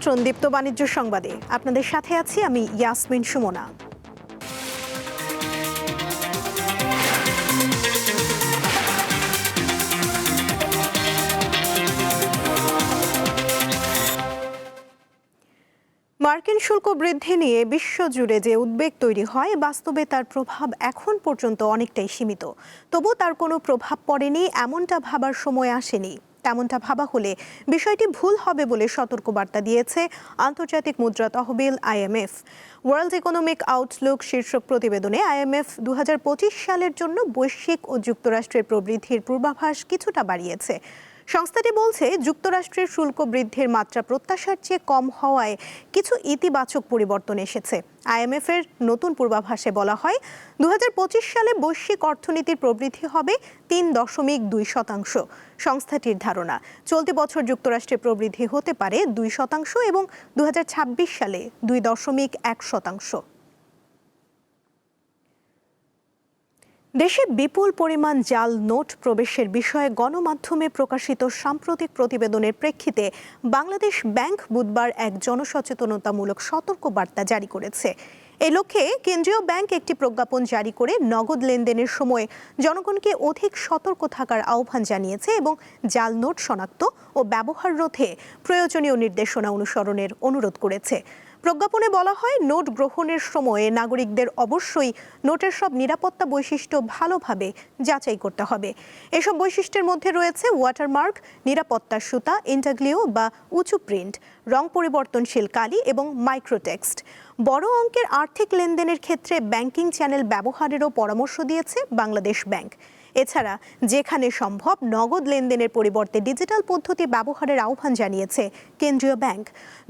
আমন্ত্রণ দীপ্ত বাণিজ্য সংবাদে। আপনাদের সাথে আছি আমি ইয়াসমিন সুমনা। মার্কিন শুল্ক বৃদ্ধি নিয়ে বিশ্বজুড়ে যে উদ্বেগ তৈরি হয়, বাস্তবে তার প্রভাব এখন পর্যন্ত অনেকটাই সীমিত। তবু তার কোনো প্রভাব পড়েনি, এমনটা ভাবার সময় আসেনি। তেমনটা ভাবা হলে বিষয়টি ভুল হবে বলে সতর্কবার্তা দিয়েছে আন্তর্জাতিক মুদ্রা তহবিল আইএমএফ। ওয়ার্ল্ড ইকোনমিক আউটলুক শীর্ষক প্রতিবেদনে আইএমএফ দু হাজার পঁচিশ সালের জন্য বৈশ্বিক ও যুক্তরাষ্ট্রের প্রবৃদ্ধির পূর্বাভাস কিছুটা বাড়িয়েছে। সংস্থাটি বলছে, যুক্তরাষ্ট্রের শুল্ক বৃদ্ধির মাত্রা প্রত্যাশার চেয়ে কম হওয়ায় কিছু ইতিবাচক পরিবর্তন এসেছে। আইএমএফ এর নতুন পূর্বাভাসে বলা হয় দু হাজার পঁচিশ সালে বৈশ্বিক অর্থনীতির প্রবৃদ্ধি হবে তিন দশমিক দুই শতাংশ। সংস্থাটির ধারণা, চলতি বছর যুক্তরাষ্ট্রের প্রবৃদ্ধি হতে পারে দুই শতাংশ এবং দু হাজার ছাব্বিশ সালে দুই দশমিক এক শতাংশ। দেশে বিপুল পরিমাণ জাল নোট প্রবেশের বিষয়ে গণমাধ্যমে প্রকাশিত সাম্প্রতিক প্রতিবেদনের প্রেক্ষিতে বাংলাদেশ ব্যাংক বুধবার এক জনসচেতনতামূলক সতর্কবার্তা জারি করেছে। এ লক্ষ্যে কেন্দ্রীয় ব্যাংক একটি প্রজ্ঞাপন জারি করে নগদ লেনদেনের সময় জনগণকে অধিক সতর্ক থাকার আহ্বান জানিয়েছে এবং জাল নোট শনাক্ত ও ব্যবহার রোধে প্রয়োজনীয় নির্দেশনা অনুসরণের অনুরোধ করেছে। প্রজ্ঞাপনে বলা হয়, নোট গ্রহণের সময়ে নাগরিকদের অবশ্যই নোটের সব নিরাপত্তা বৈশিষ্ট্য ভালোভাবে যাচাই করতে হবে। এসব বৈশিষ্ট্যের মধ্যে রয়েছে ওয়াটারমার্ক নিরাপত্তার সুতা ইন্টাগ্লিও বা উঁচু প্রিন্ট রং পরিবর্তনশীল কালি এবং মাইক্রোটেক্সট বড় অঙ্কের আর্থিক লেনদেনের ক্ষেত্রে ব্যাংকিং চ্যানেল ব্যবহারেরও পরামর্শ দিয়েছে বাংলাদেশ ব্যাংক। এছাড়া যেখানে সম্ভব নগদ লেনদেনের পরিবর্তে ডিজিটাল পদ্ধতি ব্যবহারের আহ্বান জানিয়েছে কেন্দ্রীয় ব্যাংক।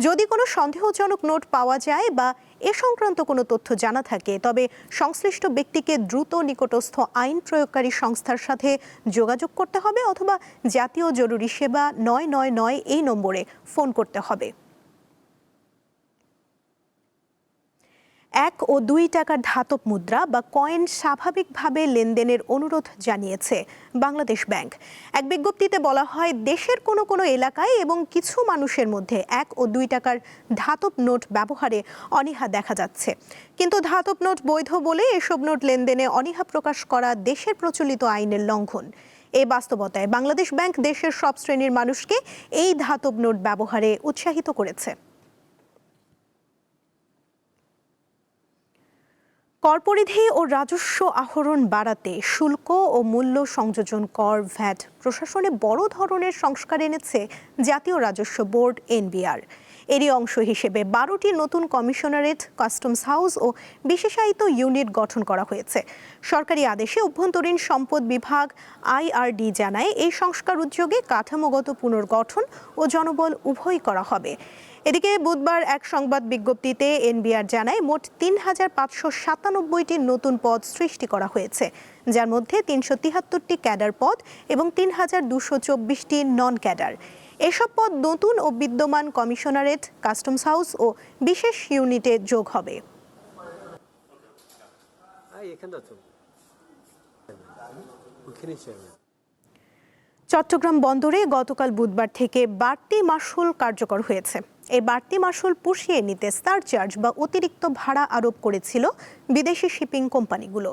যদি কোনো সন্দেহজনক নোট পাওয়া যায় বা এ সংক্রান্ত কোনো তথ্য জানা থাকে, তবে সংশ্লিষ্ট ব্যক্তিকে দ্রুত নিকটস্থ আইন প্রয়োগকারী সংস্থার সাথে যোগাযোগ করতে হবে অথবা জাতীয় জরুরি সেবা নয় নয় নয় এই নম্বরে ফোন করতে হবে। এক ও দুই টাকার ধাতব মুদ্রা বা কয়েন স্বাভাবিকভাবে লেনদেনের অনুরোধ জানিয়েছে বাংলাদেশ ব্যাংক। এক বিজ্ঞপ্তিতে বলা হয়, দেশের কোনো কোনো এলাকায় এবং কিছু মানুষের মধ্যে এক ও দুই টাকার ধাতব নোট ব্যবহারে অনীহা দেখা যাচ্ছে। কিন্তু ধাতব নোট বৈধ বলে এসব নোট লেনদেনে অনীহা প্রকাশ করা দেশের প্রচলিত আইনের লঙ্ঘন। এই বাস্তবতায় বাংলাদেশ ব্যাংক দেশের সব শ্রেণির মানুষকে এই ধাতব নোট ব্যবহারে উৎসাহিত করেছে। করপরিধি ও রাজস্ব আহরণ বাড়াতে শুল্ক ও মূল্য সংযোজন কর ভ্যাট প্রশাসনে বড় ধরনের সংস্কার এনেছে জাতীয় রাজস্ব বোর্ড, এনবিআর। এরই অংশ হিসেবে বারোটি নতুন কমিশনারেট, কাস্টমস হাউস ও বিশেষায়িত ইউনিট গঠন করা হয়েছে। সরকারি আদেশে অভ্যন্তরীণ সম্পদ বিভাগ আইআরডি জানায় এই সংস্কার উদ্যোগে কাঠামোগত পুনর্গঠন ও জনবল উভয়ই করা হবে। এদিকে বুধবার এক সংবাদ বিজ্ঞপ্তিতে এনবিআর জানায়, মোট তিন হাজার পাঁচশো সাতানব্বইটি নতুন পদ সৃষ্টি করা হয়েছে, যার মধ্যে তিনশো তিহাত্তরটি ক্যাডার পদ এবং তিন হাজার দুশো চব্বিশটি নন ক্যাডার। এসব পদ নতুন ও বিদ্যমান কমিশনারেট, কাস্টমস হাউস ও বিশেষ ইউনিটে যোগ হবে। চট্টগ্রাম বন্দরে গতকাল বুধবার থেকে বাড়তি মাসুল কার্যকর হয়েছে। এই বাড়তি মাসুল পুষিয়ে নিতে সারচার্জ বা অতিরিক্ত ভাড়া আরোপ করেছিল বিদেশি শিপিং কোম্পানিগুলো।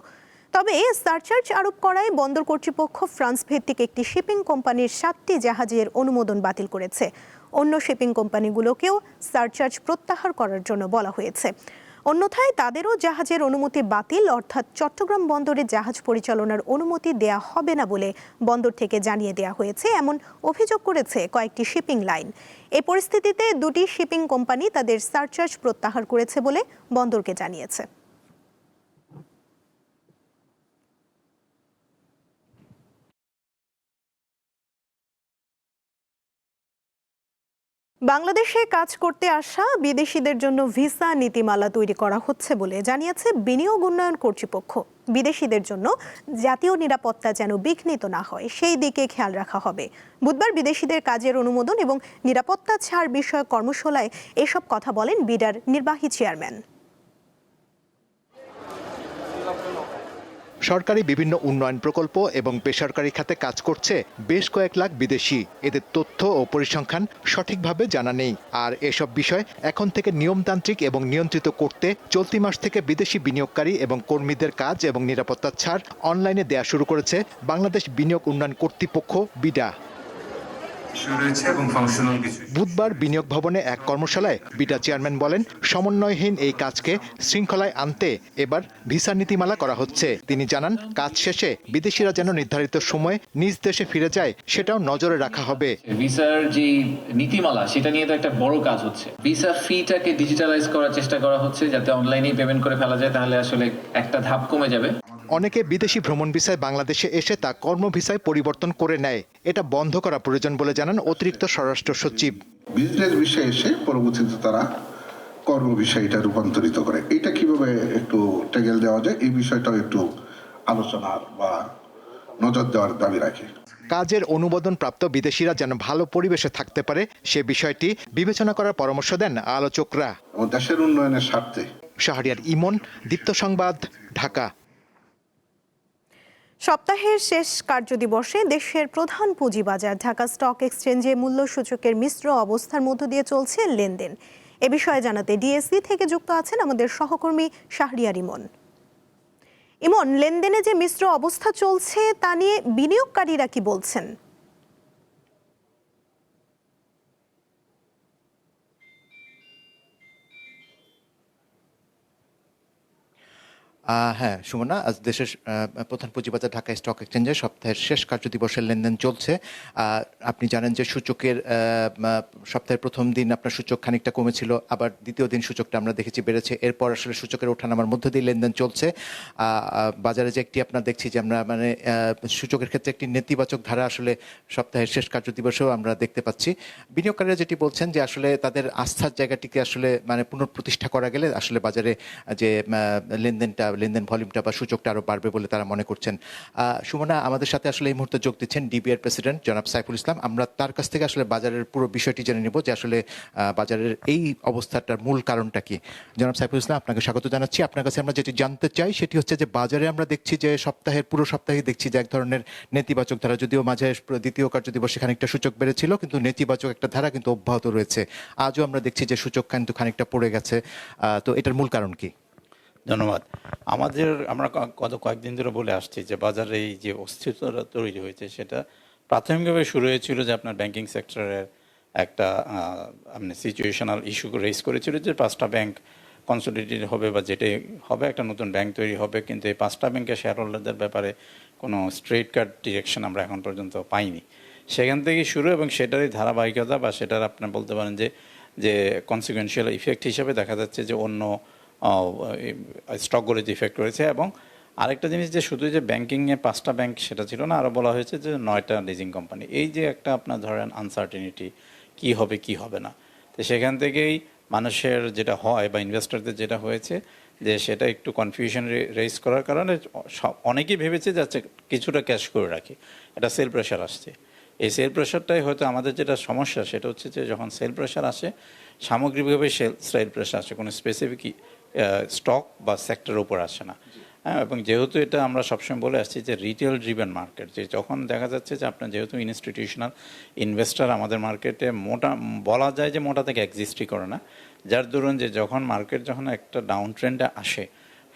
তবে সারচার্জ আরোপ করায় বন্দর কর্তৃপক্ষ ফ্রান্স ভিত্তিক একটি শিপিং কোম্পানির সাতটি জাহাজের অনুমোদন বাতিল করেছে। অন্য শিপিং কোম্পানিগুলোকেও সারচার্জ প্রত্যাহার করার জন্য বলা হয়েছে। অন্যথায় তাদেরও জাহাজের অনুমতি বাতিল, অর্থাৎ চট্টগ্রাম বন্দরে জাহাজ পরিচালনার অনুমতি দেয়া হবে না বলে বন্দর থেকে জানিয়ে দেয়া হয়েছে, এমন অভিযোগ করেছে কয়েকটি শিপিং লাইন। এ পরিস্থিতিতে দুটি শিপিং কোম্পানি তাদের সারচার্জ প্রত্যাহার করেছে বলে বন্দরকে জানিয়েছে। বাংলাদেশে কাজ করতে আসা বিদেশিদের জন্য ভিসা নীতিমালা তৈরি করা হচ্ছে বলে জানিয়েছে বিনিয়োগ উন্নয়ন কর্তৃপক্ষ। বিদেশিদের জন্য জাতীয় নিরাপত্তা যেন বিঘ্নিত না হয়, সেই দিকে খেয়াল রাখা হবে। বুধবার বিদেশিদের কাজের অনুমোদন এবং নিরাপত্তা ছাড় বিষয়ক কর্মশালায় এসব কথা বলেন বিডার নির্বাহী চেয়ারম্যান। সরকারি বিভিন্ন উন্নয়ন প্রকল্প এবং বেসরকারি খাতে কাজ করছে বেশ কয়েক লাখ বিদেশি। এদের তথ্য ও পরিসংখ্যান সঠিকভাবে জানা নেই। আর এসব বিষয় এখন থেকে নিয়মতান্ত্রিক এবং নিয়ন্ত্রিত করতে চলতি মাস থেকে বিদেশি বিনিয়োগকারী এবং কর্মীদের কাজ এবং নিরাপত্তা ছাড় অনলাইনে দেয়া শুরু করেছে বাংলাদেশ বিনিয়োগ উন্নয়ন কর্তৃপক্ষ বিডা ইস্যু রয়েছে এবং ফাংশনাল কিছু বুধবার বিনিয়োগ ভবনে এক কর্মশালায় বিটা চেয়ারম্যান বলেন সমন্বয়হীন এই কাজকে শৃঙ্খলায় আনতে এবার ভিসা নীতিমালা করা হচ্ছে। তিনি জানান কাজ শেষে বিদেশিরা যেন নির্ধারিত সময়ে নিজ দেশে ফিরে যায় সেটাও নজরে রাখা হবে। ভিসার যে নীতিমালা সেটা নিয়ে তো একটা বড় কাজ হচ্ছে। ভিসা ফিটাকে ডিজিটালাইজ করার চেষ্টা করা হচ্ছে যাতে অনলাইনে পেমেন্ট করে ফেলা যায় তাহলে আসলে একটা ধাপ কমে যাবে। অনেকে বিদেশি ভ্রমণ ভিসায় বাংলাদেশে এসে তা কর্ম ভিসায় পরিবর্তন করে নেয়। এটা বন্ধ করা প্রয়োজন বলে জানান অতিরিক্ত স্বরাষ্ট্র সচিব। বিজনেস বিষয়ে এসে পরবর্তীতে তারা কর্ম বিষয়টা রূপান্তরিত করে। এটা কীভাবে একটু টেগেল দেওয়া যায়? এই বিষয়টাও একটু আলোচনার বা নজর দেওয়ার দাবি রাখে। কাজের অনুমোদন প্রাপ্ত বিদেশিরা যেন ভালো পরিবেশে থাকতে পারে সে বিষয়টি বিবেচনা করার পরামর্শ দেন আলোচকরা। ও দেশের উন্নয়নের স্বার্থে। শাহরিয়ার ইমন দীপ্ত সংবাদ ঢাকা। সপ্তাহের শেষ কার্যদিবসে দেশের প্রধান পুঁজিবাজার ঢাকা স্টক এক্সচেঞ্জে মূল্য সূচকের মিশ্র অবস্থার মধ্য দিয়ে চলছে লেনদেন। এ বিষয়ে জানাতে ডিএসসি থেকে যুক্ত আছেন আমাদের সহকর্মী শাহরিয়ার ইমন। ইমন, লেনদেনে যে মিশ্র অবস্থা চলছে তা নিয়ে বিনিয়োগকারীরা কি বলছেন? হ্যাঁ সুমনা, আজ দেশের প্রধান পুঁজিবাজার ঢাকা স্টক এক্সচেঞ্জে সপ্তাহের শেষ কার্যদিবসের লেনদেন চলছে। আপনি জানেন যে সূচকের সপ্তাহের প্রথম দিন আপনার সূচক খানিকটা কমেছিল, আবার দ্বিতীয় দিন সূচকটা আমরা দেখেছি বেড়েছে। এরপর আসলে সূচকের ওঠানামার মধ্য দিয়ে লেনদেন চলছে। বাজারে যে একটি আপনার দেখছি যে আমরা মানে সূচকের ক্ষেত্রে একটি নেতিবাচক ধারা আসলে সপ্তাহের শেষ কার্যদিবসেও আমরা দেখতে পাচ্ছি। বিনিয়োগকারীরা যেটি বলছেন যে আসলে তাদের আস্থার জায়গাটিকে আসলে মানে পুনঃপ্রতিষ্ঠা করা গেলে আসলে বাজারে যে লেনদেনটা লেনদেন ভলিউমটা বা সূচকটা আরও বাড়বে বলে তারা মনে করছেন। সুমনা, আমাদের সাথে আসলে এই মুহূর্তে যোগ দিচ্ছেন ডিবিআর প্রেসিডেন্ট জনাব সাইফুল ইসলাম। আমরা তার কাছ থেকে আসলে বাজারের পুরো বিষয়টি জেনে নেব যে আসলে বাজারের এই অবস্থাটার মূল কারণটা কি। জনাব সাইফুল ইসলাম, আপনাকে স্বাগত জানাচ্ছি। আপনার কাছে আমরা যেটি জানতে চাই সেটি হচ্ছে যে বাজারে আমরা দেখছি যে সপ্তাহের, পুরো সপ্তাহে দেখছি যে এক ধরনের নেতিবাচক ধারা, যদিও মাঝে দ্বিতীয় কার্যদিবসে খানিকটা সূচক বেড়েছিল, কিন্তু নেতিবাচক একটা ধারা কিন্তু অব্যাহত রয়েছে। আজও আমরা দেখছি যে সূচক কিন্তু খানিকটা পড়ে গেছে। তো এটার মূল কারণ কি? ধন্যবাদ। আমাদের, আমরা গত কয়েকদিন ধরে বলে আসছি যে বাজারে এই যে অস্থিরতা তৈরি হয়েছে সেটা প্রাথমিকভাবে শুরু হয়েছিল যে আপনার ব্যাংকিং সেক্টরের একটা আপনি সিচুয়েশনাল ইস্যু রেজ করেছিল যে পাঁচটা ব্যাংক কনসোলিডেটেড হবে বা যেটাই হবে, একটা নতুন ব্যাংক তৈরি হবে, কিন্তু এই পাঁচটা ব্যাংকের শেয়ার হোল্ডারদের ব্যাপারে কোনো স্ট্রেট কাট ডিরেকশন আমরা এখন পর্যন্ত পাইনি। সেখান থেকে শুরু এবং সেটারই ধারাবাহিকতা বা সেটার আপনার বলতে পারেন যে যে কনসিকুয়েন্সিয়াল ইফেক্ট হিসেবে দেখা যাচ্ছে যে অন্য স্টকগুলোতে ইফেক্ট করেছে এবং আরেকটা জিনিস যে শুধু যে ব্যাংকিংয়ে পাঁচটা ব্যাংক সেটা ছিল না আরও বলা হয়েছে যে নয়টা লিজিং কোম্পানি এই যে একটা আপনার ধরেন আনসার্টিনিটি কি হবে কি হবে না? তো সেখান থেকেই মানুষের যেটা হয় বা ইনভেস্টরদের যেটা হয়েছে যে সেটা একটু কনফিউশন রেজ করার কারণে অনেকেই ভেবেছে যাচ্ছে কিছুটা ক্যাশ করে রাখি। এটা সেল প্রেশার আসছে। এই সেল প্রেশারটাই হয়তো আমাদের যেটা সমস্যা সেটা হচ্ছে যে যখন সেল প্রেশার আসে, সামগ্রিকভাবে সেল সেল প্রেশার আসে। কোনো স্পেসিফিক স্টক বা সেক্টরের উপর আসে না। হ্যাঁ এবং যেহেতু এটা আমরা সবসময় বলে আসছি যে রিটেল ড্রিভেন মার্কেট যে যখন দেখা যাচ্ছে যে আপনার যেহেতু ইনস্টিটিউশনাল ইনভেস্টার আমাদের মার্কেটে মোটা, বলা যায় যে মোটা থেকে এক্সিস্টই করে না। যার দরুন যে যখন মার্কেট যখন একটা ডাউন ট্রেন্ডে আসে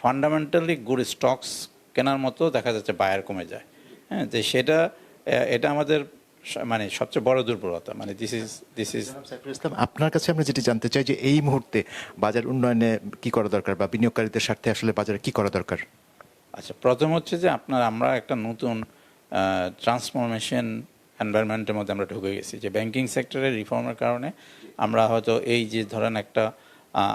ফান্ডামেন্টালি গুড স্টকস কেনার মতো দেখা যাচ্ছে বায়ার কমে যায়। হ্যাঁ যে সেটা এটা আমাদের মানে সবচেয়ে বড় দুর্বলতা মানে this is this is Islam আপনার কাছে আমরা যেটি জানতে চাই যে এই মুহূর্তে বাজার উন্নয়নে কি করা দরকার বা বিনিয়োগকারীদের স্বার্থে আসলে বাজারে কি করা দরকার? আচ্ছা প্রথম হচ্ছে যে আপনার আমরা একটা নতুন ট্রান্সফরমেশন এনভায়রনমেন্টের মধ্যে আমরা ঢুকে গেছি। যে ব্যাংকিং সেক্টরের রিফর্মের কারণে আমরা হয়তো এই যে ধরেন একটা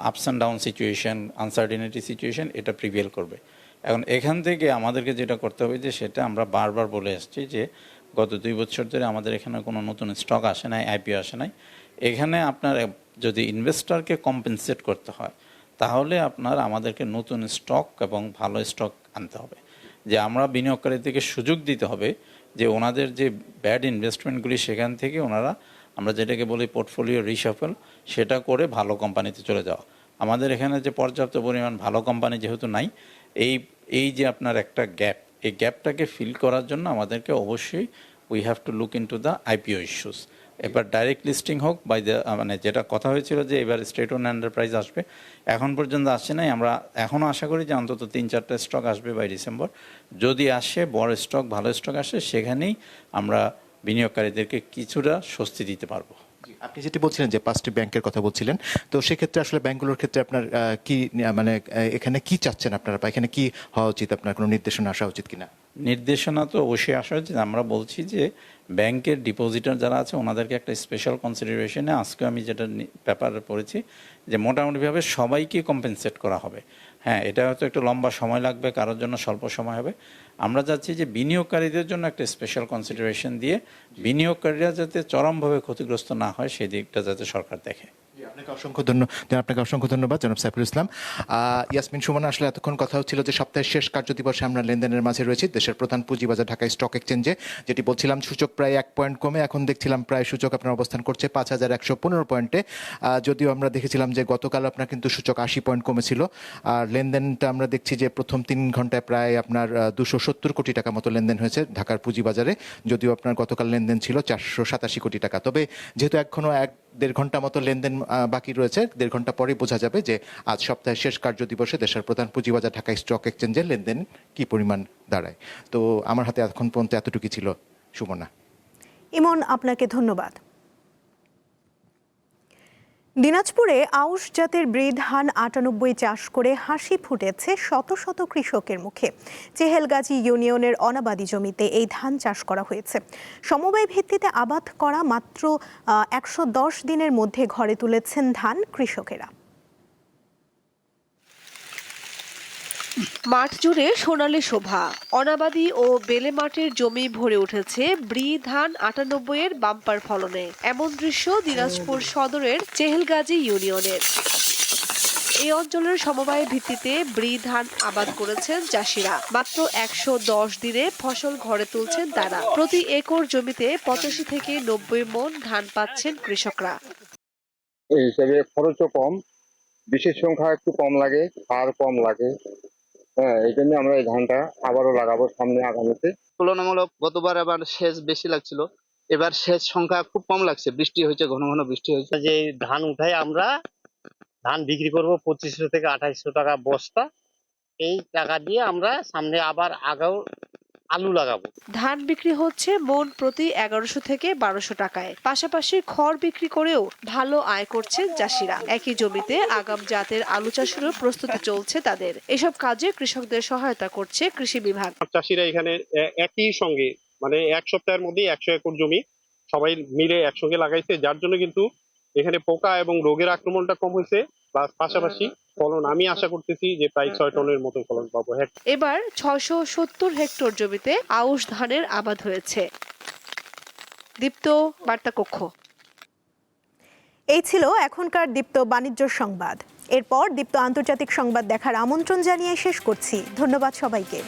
ups and down situation uncertainty situation এটা প্রিভিয়েল করবে। এখন এখান থেকে আমাদেরকে যেটা করতে হবে যে সেটা আমরা বারবার বলে আসছি যে গত দুই বছর ধরে আমাদের এখানে কোনো নতুন স্টক আসে নাই আইপিও আসে নাই। এখানে আপনার যদি ইনভেস্টরকে কম্পেনসেট করতে হয়, তাহলে আপনার আমাদেরকে নতুন স্টক এবং ভালো স্টক আনতে হবে। যে আমরা বিনিয়োগকারীদেরকে সুযোগ দিতে হবে যে ওনাদের যে ব্যাড ইনভেস্টমেন্টগুলি সেখান থেকে ওনারা, আমরা যেটাকে বলি পোর্টফোলিও রিসাফল সেটা করে ভালো কোম্পানিতে চলে যাওয়া। আমাদের এখানে যে পর্যাপ্ত পরিমাণ ভালো কোম্পানি যেহেতু নাই, এই এই যে আপনার একটা গ্যাপ এই গ্যাপটাকে ফিল করার জন্য আমাদেরকে অবশ্যই we have to look in to the IPO issues এবার ডাইরেক্ট লিস্টিং হোক বাই দ্য মানে যেটা কথা হয়েছিল যে এবার স্টেট ওন এন্টারপ্রাইজ আসবে। এখন পর্যন্ত আসছে নাই। আমরা এখনও আশা করি যে অন্তত তিন চারটা স্টক আসবে বাই ডিসেম্বর যদি আসে, বড় স্টক ভালো স্টক আসে, সেখানেই আমরা বিনিয়োগকারীদেরকে কিছুটা স্বস্তি দিতে পারব। আপনি যেটি বলছিলেন যে পাঁচটি ব্যাংকের কথা বলছিলেন, তো সেক্ষেত্রে আসলে ব্যাংকগুলোর ক্ষেত্রে আপনার কি মানে এখানে কি চাচ্ছেন আপনারা বা এখানে কি হওয়া উচিত? আপনার কোনো নির্দেশনা আসা উচিত কিনা? নির্দেশনা তো অবশ্যই আসা উচিত। আমরা বলছি যে ব্যাংকের ডিপোজিটার যারা আছে, ওনাদেরকে একটা স্পেশাল কনসিডারেশনে আজকে আমি যেটা পেপারে পড়েছি যে মোটামুটিভাবে সবাইকে কম্পেনসেট করা হবে। হ্যাঁ এটা হয়তো একটু লম্বা সময় লাগবে, কারোর জন্য স্বল্প সময় হবে। আমরা চাচ্ছি যে বিনিয়োগকারীদের জন্য একটা স্পেশাল কনসিডারেশন দিয়ে বিনিয়োগকারীরা যাতে চরমভাবে ক্ষতিগ্রস্ত না হয়, সেই দিকটা যাতে সরকার দেখে। আপনাকে অসংখ্য ধন্যবাদ আপনাকে অসংখ্য ধন্যবাদ, জনাব সাইফুল ইসলাম। ইয়াসমিন সুমনা, আসলে এতক্ষণ কথা হচ্ছিল যে সপ্তাহের শেষ কার্য দিবসে আমরা লেনদেনের মাঝে রয়েছি, দেশের প্রধান পুঁজিবাজার ঢাকা স্টক এক্সচেঞ্জে, যেটি বলছিলাম সূচক প্রায় এক পয়েন্ট কমে, এখন দেখছিলাম প্রায় সূচক আপনার অবস্থান করছে পাঁচ হাজার একশো পনেরো পয়েন্টে। যদিও আমরা দেখেছিলাম যে গতকাল আপনার কিন্তু সূচক আশি পয়েন্ট কমেছিল, আর লেনদেনটা আমরা দেখছি যে প্রথম তিন ঘন্টায় প্রায় আপনার দুশো সত্তর কোটি টাকা মতো লেনদেন হয়েছে ঢাকার পুঁজিবাজারে, যদিও আপনার গতকাল লেনদেন ছিল চারশো সাতাশি কোটি টাকা। তবে যেহেতু এখনও এক দেড় ঘণ্টা মতো লেনদেন বাকি রয়েছে। দেড় ঘণ্টা পরে বোঝা যাবে যে আজ সপ্তাহের শেষ কার্য দিবসে দেশের প্রধান পুঁজিবাজার ঢাকা স্টক এক্সচেঞ্জের লেনদেন কি পরিমাণ দাঁড়ায়। তো আমার হাতে এখন পর্যন্ত এতটুকু ছিল। সুমনা। ইমন, আপনাকে ধন্যবাদ। দিনাজপুরে আউশ জাতের ব্রি ধান আটানব্বই চাষ করে হাসি ফুটেছে শত শত কৃষকের মুখে। চেহেলগাজী ইউনিয়নের অনাবাদি জমিতে এই ধান চাষ করা হয়েছে। সমবায় ভিত্তিতে আবাদ করা মাত্র একশো দশ দিনের মধ্যে ঘরে তুলেছেন ধান কৃষকেরা। মাঠ জুড়ে সোনালী শোভা। অনাবাদি ও বেলে মাঠের জমি ভরে উঠেছে ব্রি ধান আটানব্বই এর বাম্পার ফলনে। এমন দৃশ্য দিনাজপুর সদরের চেহেলগাজী ইউনিয়নের। এই অঞ্চলের সমবায় ভিত্তিতে ব্রি ধান আবাদ করেছেন চাষিরা। মাত্র একশো দশ দিনে ফসল ঘরে তুলছেন তারা। প্রতি একর জমিতে পঁচাশি থেকে নব্বই মন ধান পাচ্ছেন কৃষকরা। এই হিসাবে খরচও কম। বিশেষ সংখ্যা একটু কম লাগে সার কম লাগে। হ্যাঁ এই জন্য আমরা এই ধানটা আবারও লাগাবো সামনে আগামীতে। তুলনামূলক গতবার আবার সেচ বেশি লাগছিল। এবার সেচ সংখ্যা খুব কম লাগছে। বৃষ্টি হয়েছে ঘন ঘন বৃষ্টি হয়েছে। যে ধান উঠাই আমরা ধান বিক্রি করব পঁচিশশো থেকে আঠাইশশো টাকা বস্তা। এই টাকা দিয়ে আমরা সামনে আবার আগাও আলু লাগাবো। ধান বিক্রি হচ্ছে মন প্রতি এগারোশো থেকে বারোশো টাকায়। পাশাপাশি খড় বিক্রি করেও ভালো আয় করছেন চাষিরা। একই জমিতে আগাম জাতের আলু চাষেরও প্রস্তুতি চলছে তাদের। এসব কাজে কৃষকদের সহায়তা করছে কৃষি বিভাগ। চাষিরা এখানে একই সঙ্গে মানে এক সপ্তাহের মধ্যে একশো একর জমি সবাই মিলে একসঙ্গে লাগাইছে। যার জন্য কিন্তু এখানে পোকা এবং রোগের আক্রমণটা কম হয়েছে প্লাস পাশাপাশি ফলন। আমি আশা করতেছি যে প্রায় ছয় টনের মতো ফলন পাবো। হ্যাঁ। এবার ছয়শো সত্তর হেক্টর জমিতে আউশ ধানের আবাদ হয়েছে। দীপ্ত বার্তা কক্ষ এই ছিল এখনকার দীপ্ত বাণিজ্য সংবাদ। এরপর দীপ্ত আন্তর্জাতিক সংবাদ দেখার আমন্ত্রণ জানিয়ে শেষ করছি। ধন্যবাদ সবাইকে।